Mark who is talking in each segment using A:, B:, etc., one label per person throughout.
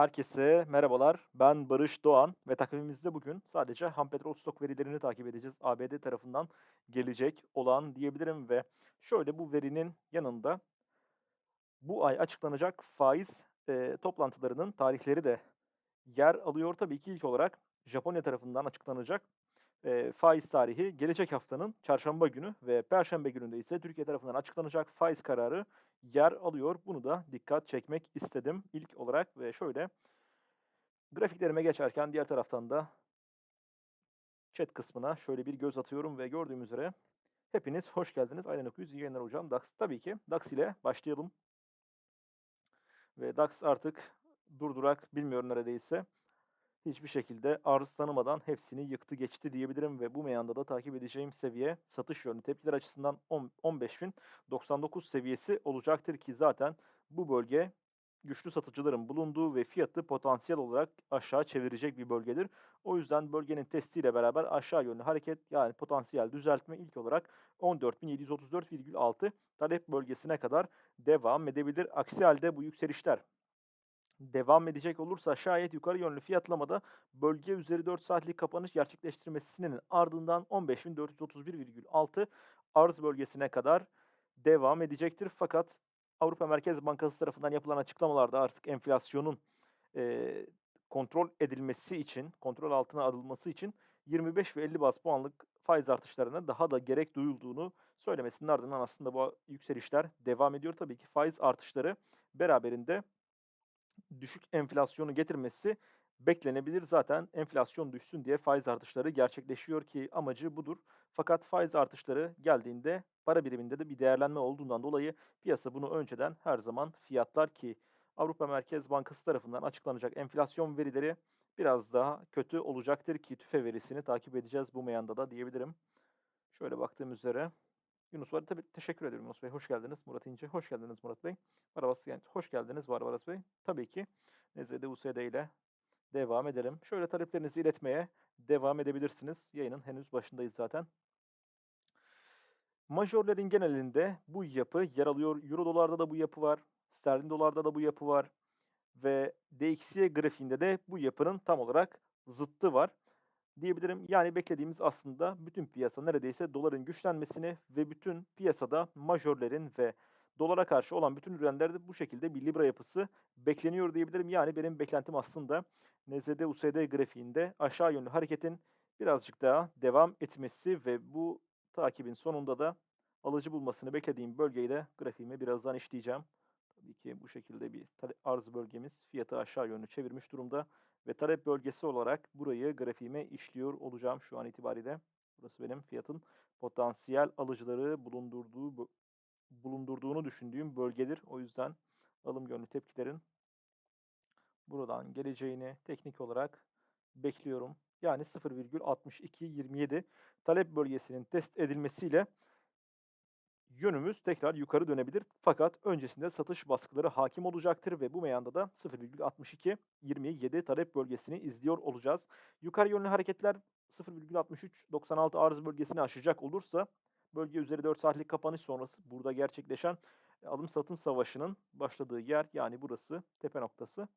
A: Herkese merhabalar. Ben Barış Doğan ve takvimimizde bugün sadece ham petrol stok verilerini takip edeceğiz. ABD tarafından gelecek olan diyebilirim ve şöyle bu verinin yanında bu ay açıklanacak faiz eee, toplantılarının tarihleri de yer alıyor. Tabii ki ilk olarak Japonya tarafından açıklanacak eee, faiz tarihi gelecek haftanın çarşamba günü ve perşembe gününde ise Türkiye tarafından açıklanacak faiz kararı yer alıyor. Bunu da dikkat çekmek istedim ilk olarak ve şöyle grafiklerime geçerken diğer taraftan da chat kısmına şöyle bir göz atıyorum ve gördüğüm üzere hepiniz hoş geldiniz. Aynen okuyuz. İyi yayınlar hocam. DAX tabii ki. DAX ile başlayalım. Ve DAX artık durdurak bilmiyorum neredeyse. Hiçbir şekilde arz tanımadan hepsini yıktı geçti diyebilirim ve bu meyanda da takip edeceğim seviye satış yönlü tepkiler açısından 10 15.099 seviyesi olacaktır ki zaten bu bölge güçlü satıcıların bulunduğu ve fiyatı potansiyel olarak aşağı çevirecek bir bölgedir. O yüzden bölgenin testiyle beraber aşağı yönlü hareket yani potansiyel düzeltme ilk olarak 14.734,6 talep bölgesine kadar devam edebilir. Aksi halde bu yükselişler devam edecek olursa şayet yukarı yönlü fiyatlamada bölge üzeri 4 saatlik kapanış gerçekleştirmesinin ardından 15.431,6 arz bölgesine kadar devam edecektir. Fakat Avrupa Merkez Bankası tarafından yapılan açıklamalarda artık enflasyonun eee, kontrol edilmesi için, kontrol altına alınması için 25 ve 50 bas puanlık faiz artışlarına daha da gerek duyulduğunu söylemesinin ardından aslında bu yükselişler devam ediyor. Tabii ki faiz artışları beraberinde düşük enflasyonu getirmesi beklenebilir. Zaten enflasyon düşsün diye faiz artışları gerçekleşiyor ki amacı budur. Fakat faiz artışları geldiğinde para biriminde de bir değerlenme olduğundan dolayı piyasa bunu önceden her zaman fiyatlar ki Avrupa Merkez Bankası tarafından açıklanacak enflasyon verileri biraz daha kötü olacaktır ki tüfe verisini takip edeceğiz bu meyanda da diyebilirim. Şöyle baktığım üzere Yunus var. Tabii teşekkür ederim Yunus Bey. Hoş geldiniz. Murat İnce. Hoş geldiniz Murat Bey. Barbaros Genç. Hoş geldiniz Barbaros Bey. Tabii ki Nezede USD ile devam edelim. Şöyle taleplerinizi iletmeye devam edebilirsiniz. Yayının henüz başındayız zaten. Majörlerin genelinde bu yapı yer alıyor. Euro dolarda da bu yapı var. Sterlin dolarda da bu yapı var. Ve DXY grafiğinde de bu yapının tam olarak zıttı var diyebilirim. Yani beklediğimiz aslında bütün piyasa neredeyse doların güçlenmesini ve bütün piyasada majörlerin ve dolara karşı olan bütün ürünlerde bu şekilde bir libra yapısı bekleniyor diyebilirim. Yani benim beklentim aslında NZD USD grafiğinde aşağı yönlü hareketin birazcık daha devam etmesi ve bu takibin sonunda da alıcı bulmasını beklediğim bölgeyi de grafiğime birazdan işleyeceğim. Tabii ki bu şekilde bir arz bölgemiz fiyatı aşağı yönlü çevirmiş durumda. Ve talep bölgesi olarak burayı grafiğime işliyor olacağım şu an itibariyle. Burası benim fiyatın potansiyel alıcıları bulundurduğu bulundurduğunu düşündüğüm bölgedir. O yüzden alım yönlü tepkilerin buradan geleceğini teknik olarak bekliyorum. Yani 0,6227 talep bölgesinin test edilmesiyle yönümüz tekrar yukarı dönebilir. Fakat öncesinde satış baskıları hakim olacaktır ve bu meyanda da 0,62-27 talep bölgesini izliyor olacağız. Yukarı yönlü hareketler 0,63-96 arz bölgesini aşacak olursa bölge üzeri 4 saatlik kapanış sonrası burada gerçekleşen alım satım savaşının başladığı yer yani burası tepe noktası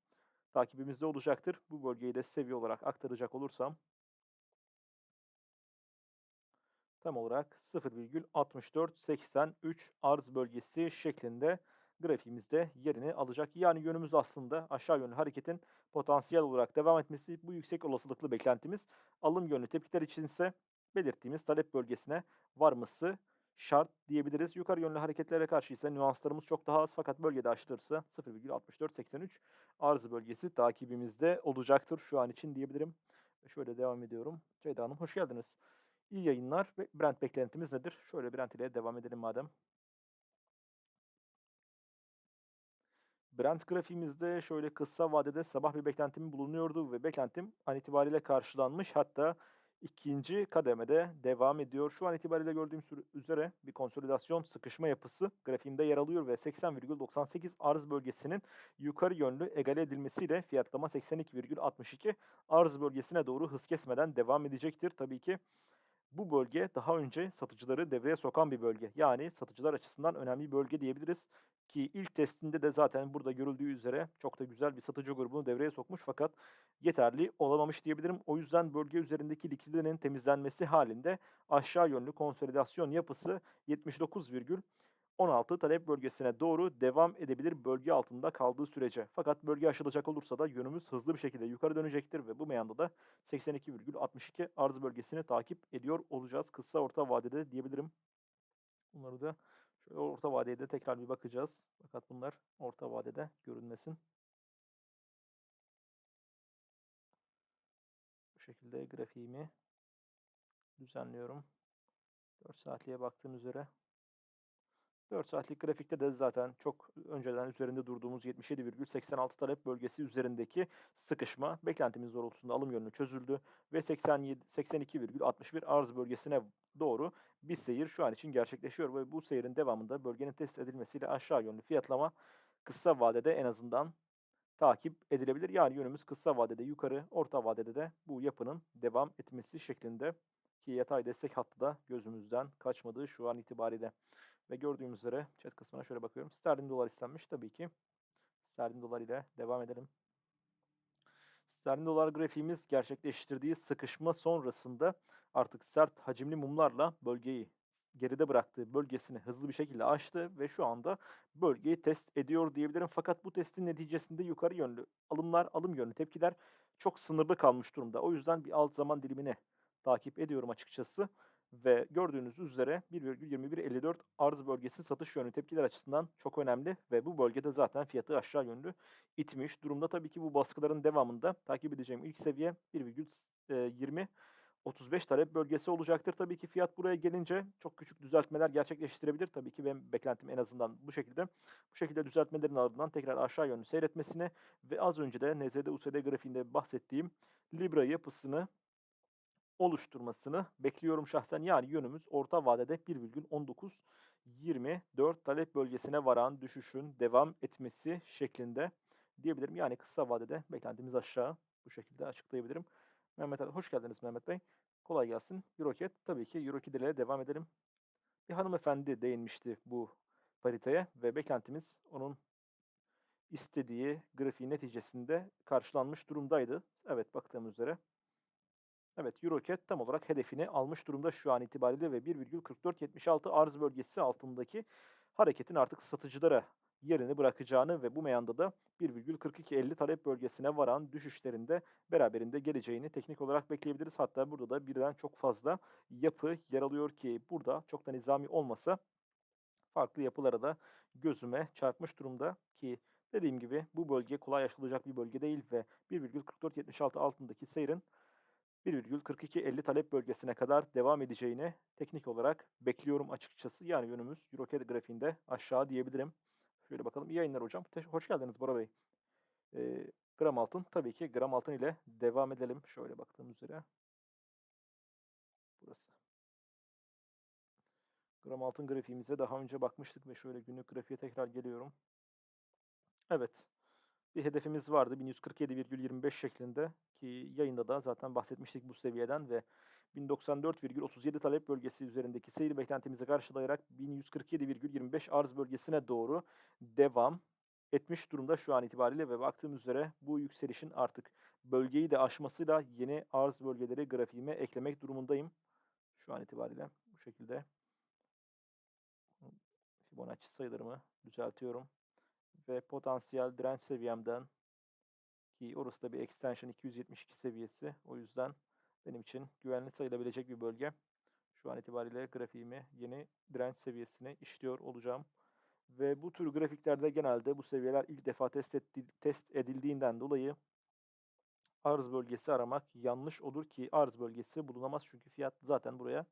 A: takibimizde olacaktır. Bu bölgeyi de seviye olarak aktaracak olursam tam olarak 0,6483 arz bölgesi şeklinde grafiğimizde yerini alacak. Yani yönümüz aslında aşağı yönlü hareketin potansiyel olarak devam etmesi bu yüksek olasılıklı beklentimiz. Alım yönlü tepkiler için ise belirttiğimiz talep bölgesine varması şart diyebiliriz. Yukarı yönlü hareketlere karşı ise nüanslarımız çok daha az fakat bölgede aşılırsa 0,6483 arz bölgesi takibimizde olacaktır şu an için diyebilirim. Şöyle devam ediyorum. Ceyda Hanım hoş geldiniz. İyi yayınlar. Brent beklentimiz nedir? Şöyle Brent ile devam edelim madem. Brent grafiğimizde şöyle kısa vadede sabah bir beklentim bulunuyordu ve beklentim an itibariyle karşılanmış. Hatta ikinci kademede devam ediyor. Şu an itibariyle gördüğüm üzere bir konsolidasyon sıkışma yapısı grafiğimde yer alıyor ve 80,98 arz bölgesinin yukarı yönlü egale edilmesiyle fiyatlama 82,62 arz bölgesine doğru hız kesmeden devam edecektir. Tabii ki bu bölge daha önce satıcıları devreye sokan bir bölge. Yani satıcılar açısından önemli bir bölge diyebiliriz. Ki ilk testinde de zaten burada görüldüğü üzere çok da güzel bir satıcı grubunu devreye sokmuş fakat yeterli olamamış diyebilirim. O yüzden bölge üzerindeki likiditenin temizlenmesi halinde aşağı yönlü konsolidasyon yapısı 79,16 talep bölgesine doğru devam edebilir bölge altında kaldığı sürece. Fakat bölge aşılacak olursa da yönümüz hızlı bir şekilde yukarı dönecektir ve bu meyanda da 82,62 arz bölgesini takip ediyor olacağız kısa orta vadede diyebilirim. Bunları da şöyle orta vadeye de tekrar bir bakacağız. Fakat bunlar orta vadede görünmesin. Bu şekilde grafiğimi düzenliyorum. 4 saatliğe baktığım üzere 4 saatlik grafikte de zaten çok önceden üzerinde durduğumuz 77,86 talep bölgesi üzerindeki sıkışma beklentimiz doğrultusunda alım yönlü çözüldü ve 87 82,61 arz bölgesine doğru bir seyir şu an için gerçekleşiyor ve bu seyrin devamında bölgenin test edilmesiyle aşağı yönlü fiyatlama kısa vadede en azından takip edilebilir. Yani yönümüz kısa vadede yukarı, orta vadede de bu yapının devam etmesi şeklinde ki yatay destek hattı da gözümüzden kaçmadığı şu an itibariyle. Ve gördüğümüz üzere chat kısmına şöyle bakıyorum. Sterlin dolar istenmiş tabii ki. Sterlin dolar ile devam edelim. Sterlin dolar grafiğimiz gerçekleştirdiği sıkışma sonrasında artık sert hacimli mumlarla bölgeyi geride bıraktığı bölgesini hızlı bir şekilde aştı ve şu anda bölgeyi test ediyor diyebilirim. Fakat bu testin neticesinde yukarı yönlü alımlar, alım yönlü tepkiler çok sınırlı kalmış durumda. O yüzden bir alt zaman dilimini takip ediyorum açıkçası. Ve gördüğünüz üzere 1,2154 arz bölgesi satış yönlü tepkiler açısından çok önemli ve bu bölgede zaten fiyatı aşağı yönlü itmiş durumda. Tabii ki bu baskıların devamında takip edeceğim ilk seviye 1,20 35 talep bölgesi olacaktır. Tabii ki fiyat buraya gelince çok küçük düzeltmeler gerçekleştirebilir. Tabii ki benim beklentim en azından bu şekilde. Bu şekilde düzeltmelerin ardından tekrar aşağı yönlü seyretmesini ve az önce de NZD USD grafiğinde bahsettiğim Libra yapısını oluşturmasını bekliyorum şahsen. Yani yönümüz orta vadede 1,1924 talep bölgesine varan düşüşün devam etmesi şeklinde diyebilirim. Yani kısa vadede beklentimiz aşağı bu şekilde açıklayabilirim. Mehmet Ali, hoş geldiniz Mehmet Bey. Kolay gelsin. Euroket tabii ki Eurokid ile devam edelim. Bir hanımefendi değinmişti bu pariteye ve beklentimiz onun istediği grafiğin neticesinde karşılanmış durumdaydı. Evet baktığımız üzere Evet Eurocat tam olarak hedefini almış durumda şu an itibariyle ve 1,4476 arz bölgesi altındaki hareketin artık satıcılara yerini bırakacağını ve bu meyanda da 1,4250 talep bölgesine varan düşüşlerinde beraberinde geleceğini teknik olarak bekleyebiliriz. Hatta burada da birden çok fazla yapı yer alıyor ki burada çok da nizami olmasa farklı yapılara da gözüme çarpmış durumda ki dediğim gibi bu bölge kolay aşılacak bir bölge değil ve 1,4476 altındaki seyrin 1,4250 talep bölgesine kadar devam edeceğini teknik olarak bekliyorum açıkçası. Yani yönümüz EuroCAD grafiğinde aşağı diyebilirim. Şöyle bakalım. İyi yayınlar hocam. Hoş geldiniz Bora Bey. Ee, gram altın. Tabii ki gram altın ile devam edelim. Şöyle baktığım üzere. Burası. Gram altın grafiğimize daha önce bakmıştık ve şöyle günlük grafiğe tekrar geliyorum. Evet bir hedefimiz vardı. 1147,25 şeklinde ki yayında da zaten bahsetmiştik bu seviyeden ve 1094,37 talep bölgesi üzerindeki seyir beklentimizi karşılayarak 1147,25 arz bölgesine doğru devam etmiş durumda şu an itibariyle ve baktığım üzere bu yükselişin artık bölgeyi de aşmasıyla yeni arz bölgeleri grafiğime eklemek durumundayım. Şu an itibariyle bu şekilde. Fibonacci sayılarımı düzeltiyorum ve potansiyel direnç seviyemden ki orası da bir extension 272 seviyesi. O yüzden benim için güvenli sayılabilecek bir bölge. Şu an itibariyle grafiğimi yeni direnç seviyesine işliyor olacağım. Ve bu tür grafiklerde genelde bu seviyeler ilk defa test, etti, test edildiğinden dolayı arz bölgesi aramak yanlış olur ki arz bölgesi bulunamaz. Çünkü fiyat zaten buraya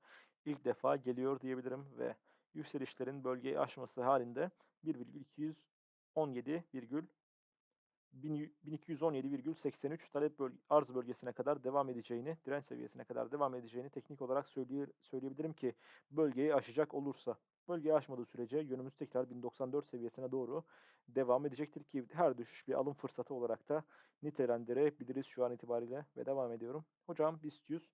A: ilk defa geliyor diyebilirim ve yükselişlerin bölgeyi aşması halinde 1,200 17,1217,83 talep böl arz bölgesine kadar devam edeceğini, direnç seviyesine kadar devam edeceğini teknik olarak söyleye söyleyebilirim ki bölgeyi aşacak olursa. Bölgeyi aşmadığı sürece yönümüz tekrar 1094 seviyesine doğru devam edecektir ki her düşüş bir alım fırsatı olarak da nitelendirebiliriz şu an itibariyle ve devam ediyorum. Hocam BIST 100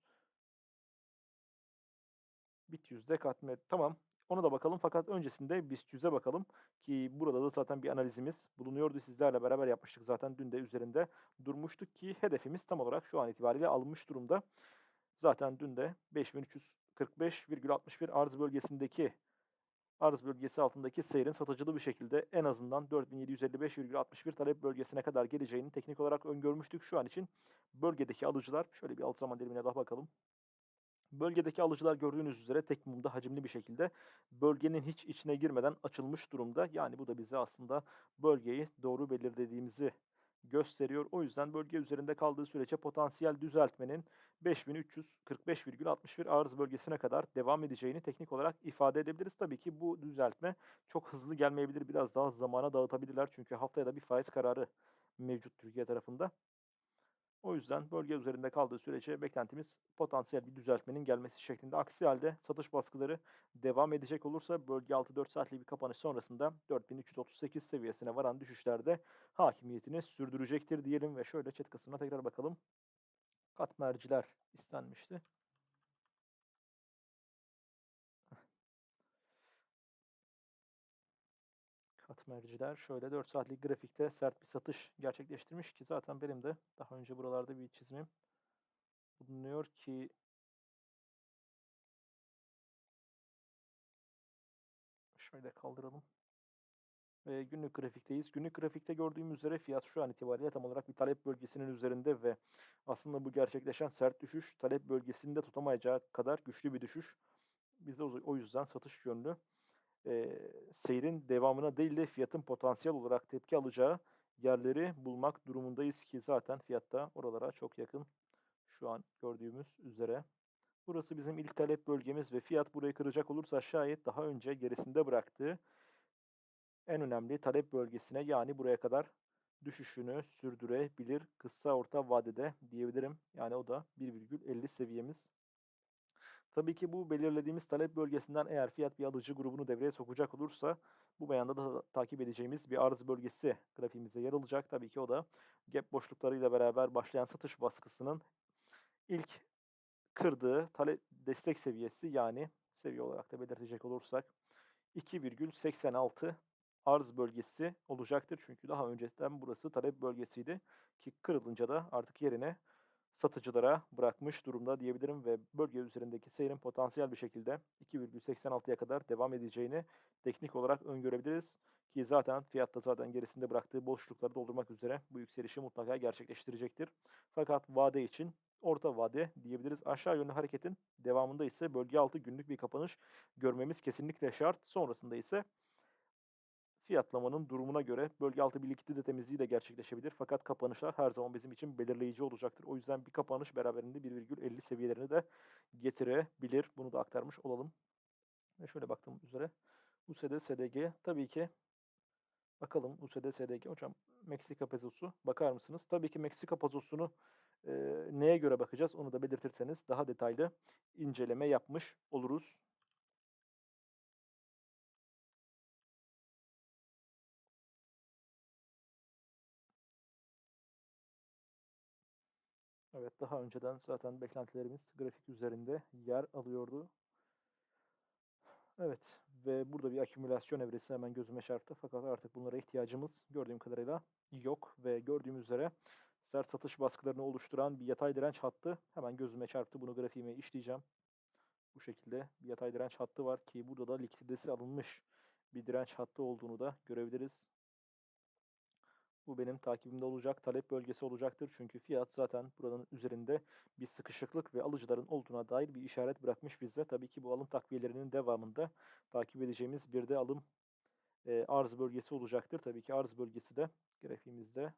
A: BIT 100'de katmer. Tamam. Ona da bakalım fakat öncesinde BIST 100'e bakalım ki burada da zaten bir analizimiz bulunuyordu. Sizlerle beraber yapmıştık zaten dün de üzerinde durmuştuk ki hedefimiz tam olarak şu an itibariyle alınmış durumda. Zaten dün de 5345,61 arz bölgesindeki arz bölgesi altındaki seyrin satıcılı bir şekilde en azından 4755,61 talep bölgesine kadar geleceğini teknik olarak öngörmüştük. Şu an için bölgedeki alıcılar şöyle bir alt zaman dilimine daha bakalım. Bölgedeki alıcılar gördüğünüz üzere tek mumda hacimli bir şekilde bölgenin hiç içine girmeden açılmış durumda. Yani bu da bize aslında bölgeyi doğru belirlediğimizi gösteriyor. O yüzden bölge üzerinde kaldığı sürece potansiyel düzeltmenin 5345,61 arz bölgesine kadar devam edeceğini teknik olarak ifade edebiliriz. Tabii ki bu düzeltme çok hızlı gelmeyebilir. Biraz daha zamana dağıtabilirler. Çünkü haftaya da bir faiz kararı mevcut Türkiye tarafında. O yüzden bölge üzerinde kaldığı sürece beklentimiz potansiyel bir düzeltmenin gelmesi şeklinde. Aksi halde satış baskıları devam edecek olursa bölge 6-4 saatlik bir kapanış sonrasında 4338 seviyesine varan düşüşlerde hakimiyetini sürdürecektir diyelim ve şöyle chat kısmına tekrar bakalım. Katmerciler istenmişti. Katmerciler şöyle 4 saatlik grafikte sert bir satış gerçekleştirmiş ki zaten benim de daha önce buralarda bir çizimim bulunuyor ki şöyle kaldıralım. Ve günlük grafikteyiz. Günlük grafikte gördüğüm üzere fiyat şu an itibariyle tam olarak bir talep bölgesinin üzerinde ve aslında bu gerçekleşen sert düşüş talep bölgesinde tutamayacağı kadar güçlü bir düşüş. Biz de o yüzden satış yönlü e, seyrin devamına değil de fiyatın potansiyel olarak tepki alacağı yerleri bulmak durumundayız ki zaten fiyatta oralara çok yakın şu an gördüğümüz üzere. Burası bizim ilk talep bölgemiz ve fiyat burayı kıracak olursa şayet daha önce gerisinde bıraktığı en önemli talep bölgesine yani buraya kadar düşüşünü sürdürebilir kısa orta vadede diyebilirim. Yani o da 1,50 seviyemiz. Tabii ki bu belirlediğimiz talep bölgesinden eğer fiyat bir alıcı grubunu devreye sokacak olursa bu beyanda da takip edeceğimiz bir arz bölgesi grafiğimizde yer alacak. Tabii ki o da gap boşluklarıyla beraber başlayan satış baskısının ilk kırdığı talep destek seviyesi yani seviye olarak da belirtecek olursak 2,86 arz bölgesi olacaktır. Çünkü daha önceden burası talep bölgesiydi ki kırılınca da artık yerine satıcılara bırakmış durumda diyebilirim ve bölge üzerindeki seyrin potansiyel bir şekilde 2,86'ya kadar devam edeceğini teknik olarak öngörebiliriz. Ki zaten fiyatta zaten gerisinde bıraktığı boşlukları doldurmak üzere bu yükselişi mutlaka gerçekleştirecektir. Fakat vade için orta vade diyebiliriz. Aşağı yönlü hareketin devamında ise bölge altı günlük bir kapanış görmemiz kesinlikle şart. Sonrasında ise fiyatlamanın durumuna göre bölge altı bir likidite temizliği de gerçekleşebilir. Fakat kapanışlar her zaman bizim için belirleyici olacaktır. O yüzden bir kapanış beraberinde 1,50 seviyelerini de getirebilir. Bunu da aktarmış olalım. Ve şöyle baktığım üzere USD SDG tabii ki bakalım USD SDG hocam Meksika pezosu bakar mısınız? Tabii ki Meksika pezosunu e, neye göre bakacağız onu da belirtirseniz daha detaylı inceleme yapmış oluruz. Daha önceden zaten beklentilerimiz grafik üzerinde yer alıyordu. Evet ve burada bir akümülasyon evresi hemen gözüme çarptı. Fakat artık bunlara ihtiyacımız gördüğüm kadarıyla yok ve gördüğüm üzere sert satış baskılarını oluşturan bir yatay direnç hattı hemen gözüme çarptı. Bunu grafiğime işleyeceğim. Bu şekilde bir yatay direnç hattı var ki burada da likiditesi alınmış bir direnç hattı olduğunu da görebiliriz. Bu benim takibimde olacak talep bölgesi olacaktır. Çünkü fiyat zaten buranın üzerinde bir sıkışıklık ve alıcıların olduğuna dair bir işaret bırakmış bize. Tabii ki bu alım takviyelerinin devamında takip edeceğimiz bir de alım e, arz bölgesi olacaktır. Tabii ki arz bölgesi de grafiğimizde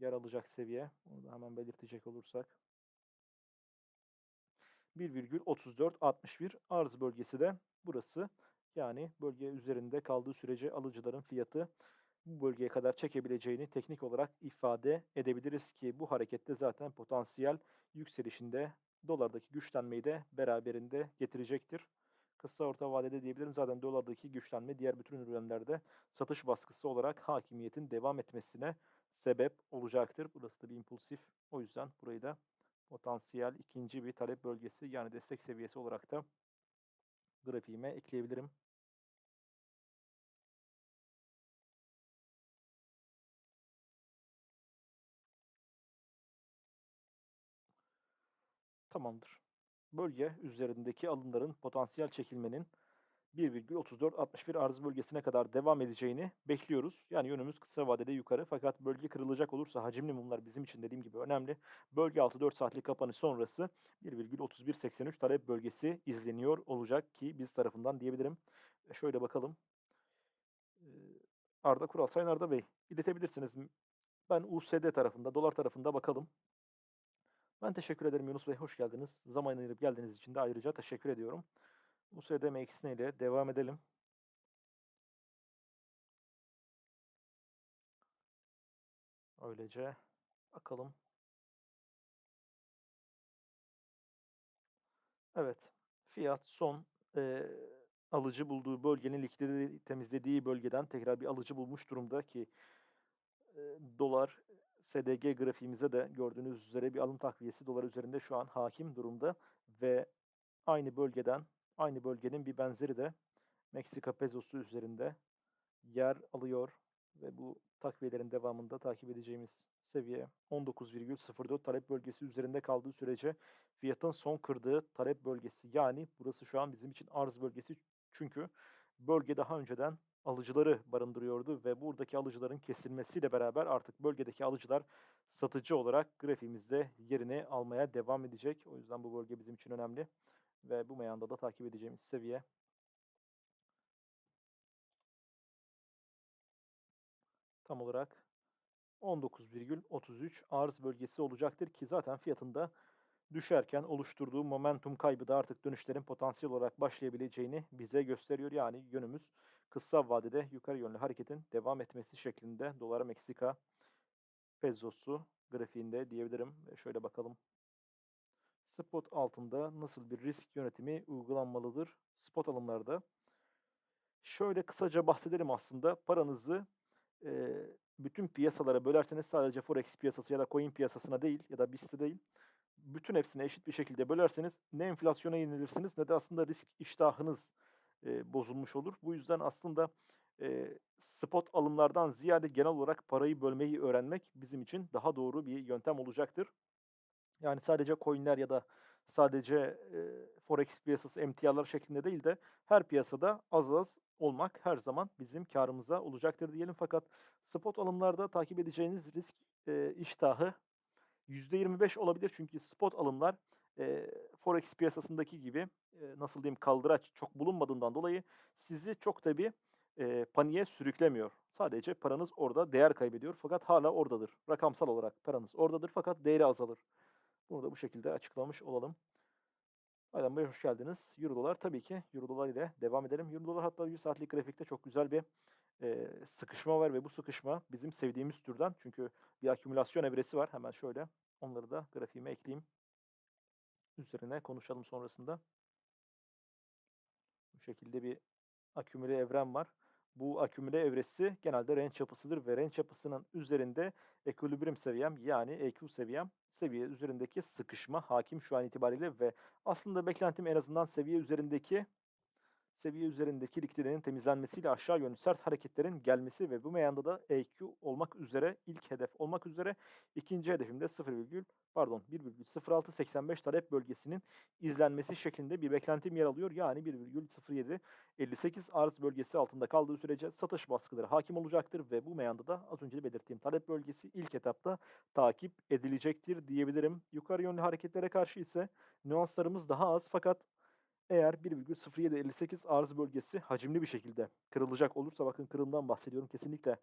A: yer alacak seviye. Onu da hemen belirtecek olursak. 1,3461 arz bölgesi de burası. Yani bölge üzerinde kaldığı sürece alıcıların fiyatı bu bölgeye kadar çekebileceğini teknik olarak ifade edebiliriz ki bu harekette zaten potansiyel yükselişinde dolardaki güçlenmeyi de beraberinde getirecektir. Kısa orta vadede diyebilirim zaten dolardaki güçlenme diğer bütün ürünlerde satış baskısı olarak hakimiyetin devam etmesine sebep olacaktır. Burası da bir impulsif. O yüzden burayı da potansiyel ikinci bir talep bölgesi yani destek seviyesi olarak da grafiğime ekleyebilirim. Tamamdır. Bölge üzerindeki alımların potansiyel çekilmenin 1,3461 arz bölgesine kadar devam edeceğini bekliyoruz. Yani yönümüz kısa vadede yukarı fakat bölge kırılacak olursa hacimli mumlar bizim için dediğim gibi önemli. Bölge altı 4 saatlik kapanış sonrası 1,3183 talep bölgesi izleniyor olacak ki biz tarafından diyebilirim. E şöyle bakalım. Ee, Arda Kural, Sayın Arda Bey iletebilirsiniz. Ben USD tarafında, dolar tarafında bakalım. Ben teşekkür ederim Yunus Bey, hoş geldiniz. Zaman ayırıp geldiğiniz için de ayrıca teşekkür ediyorum. USD MXN ile devam edelim. Öylece bakalım. Evet, fiyat son e, alıcı bulduğu bölgenin likidite temizlediği bölgeden tekrar bir alıcı bulmuş durumda ki e, dolar SDG grafiğimize de gördüğünüz üzere bir alım takviyesi dolar üzerinde şu an hakim durumda ve aynı bölgeden aynı bölgenin bir benzeri de Meksika pezosu üzerinde yer alıyor ve bu takviyelerin devamında takip edeceğimiz seviye 19,04 talep bölgesi üzerinde kaldığı sürece fiyatın son kırdığı talep bölgesi yani burası şu an bizim için arz bölgesi. Çünkü bölge daha önceden alıcıları barındırıyordu ve buradaki alıcıların kesilmesiyle beraber artık bölgedeki alıcılar satıcı olarak grafiğimizde yerini almaya devam edecek. O yüzden bu bölge bizim için önemli ve bu meyanda da takip edeceğimiz seviye tam olarak 19,33 arz bölgesi olacaktır ki zaten fiyatında düşerken oluşturduğu momentum kaybı da artık dönüşlerin potansiyel olarak başlayabileceğini bize gösteriyor. Yani yönümüz kısa vadede yukarı yönlü hareketin devam etmesi şeklinde dolar Meksika pezosu grafiğinde diyebilirim. Şöyle bakalım. Spot altında nasıl bir risk yönetimi uygulanmalıdır? Spot alımlarda. Şöyle kısaca bahsedelim aslında. Paranızı e, bütün piyasalara bölerseniz sadece Forex piyasası ya da coin piyasasına değil ya da BIST'e değil bütün hepsine eşit bir şekilde bölerseniz ne enflasyona yenilirsiniz ne de aslında risk iştahınız e, bozulmuş olur. Bu yüzden aslında e, spot alımlardan ziyade genel olarak parayı bölmeyi öğrenmek bizim için daha doğru bir yöntem olacaktır. Yani sadece coinler ya da sadece e, forex piyasası emtialar şeklinde değil de her piyasada az az olmak her zaman bizim karımıza olacaktır diyelim. Fakat spot alımlarda takip edeceğiniz risk e, iştahı %25 olabilir çünkü spot alımlar e, forex piyasasındaki gibi e, nasıl diyeyim kaldıraç çok bulunmadığından dolayı sizi çok tabi e, paniğe sürüklemiyor. Sadece paranız orada değer kaybediyor fakat hala oradadır. Rakamsal olarak paranız oradadır fakat değeri azalır. Bunu da bu şekilde açıklamış olalım. Aydan Bey hoş geldiniz. Euro dolar tabii ki Euro dolar ile devam edelim. Euro dolar hatta 100 saatlik grafikte çok güzel bir e, sıkışma var ve bu sıkışma bizim sevdiğimiz türden. Çünkü bir akümülasyon evresi var. Hemen şöyle onları da grafiğime ekleyeyim. Üzerine konuşalım sonrasında. Bu şekilde bir akümüle evren var. Bu akümüle evresi genelde range yapısıdır ve range yapısının üzerinde equilibrium seviyem yani EQ seviyem seviye üzerindeki sıkışma hakim şu an itibariyle ve aslında beklentim en azından seviye üzerindeki seviye üzerindeki likiditenin temizlenmesiyle aşağı yönlü sert hareketlerin gelmesi ve bu meyanda da EQ olmak üzere ilk hedef olmak üzere ikinci hedefimde 0, pardon 1,0685 talep bölgesinin izlenmesi şeklinde bir beklentim yer alıyor. Yani 1,07 58 arz bölgesi altında kaldığı sürece satış baskıları hakim olacaktır ve bu meyanda da az önce belirttiğim talep bölgesi ilk etapta takip edilecektir diyebilirim. Yukarı yönlü hareketlere karşı ise nüanslarımız daha az fakat eğer 1,0758 arz bölgesi hacimli bir şekilde kırılacak olursa bakın kırılımdan bahsediyorum. Kesinlikle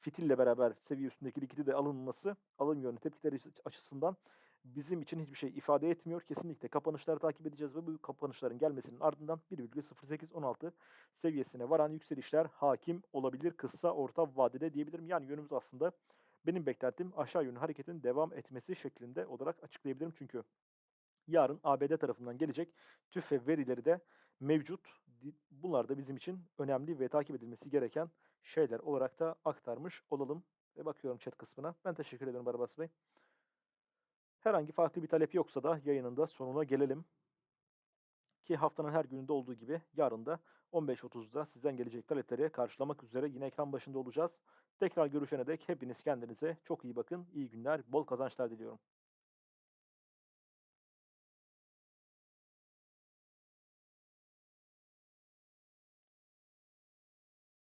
A: fitille beraber seviye üstündeki likidi de alınması alım yönlü tepkileri açısından bizim için hiçbir şey ifade etmiyor. Kesinlikle kapanışları takip edeceğiz ve bu kapanışların gelmesinin ardından 1,0816 seviyesine varan yükselişler hakim olabilir kısa orta vadede diyebilirim. Yani yönümüz aslında benim beklentim aşağı yönlü hareketin devam etmesi şeklinde olarak açıklayabilirim. Çünkü yarın ABD tarafından gelecek TÜFE verileri de mevcut. Bunlar da bizim için önemli ve takip edilmesi gereken şeyler olarak da aktarmış olalım. Ve bakıyorum chat kısmına. Ben teşekkür ederim Barabas Bey. Herhangi farklı bir talep yoksa da yayının da sonuna gelelim. Ki haftanın her gününde olduğu gibi yarın da 15.30'da sizden gelecek talepleri karşılamak üzere yine ekran başında olacağız. Tekrar görüşene dek hepiniz kendinize çok iyi bakın. İyi günler, bol kazançlar diliyorum.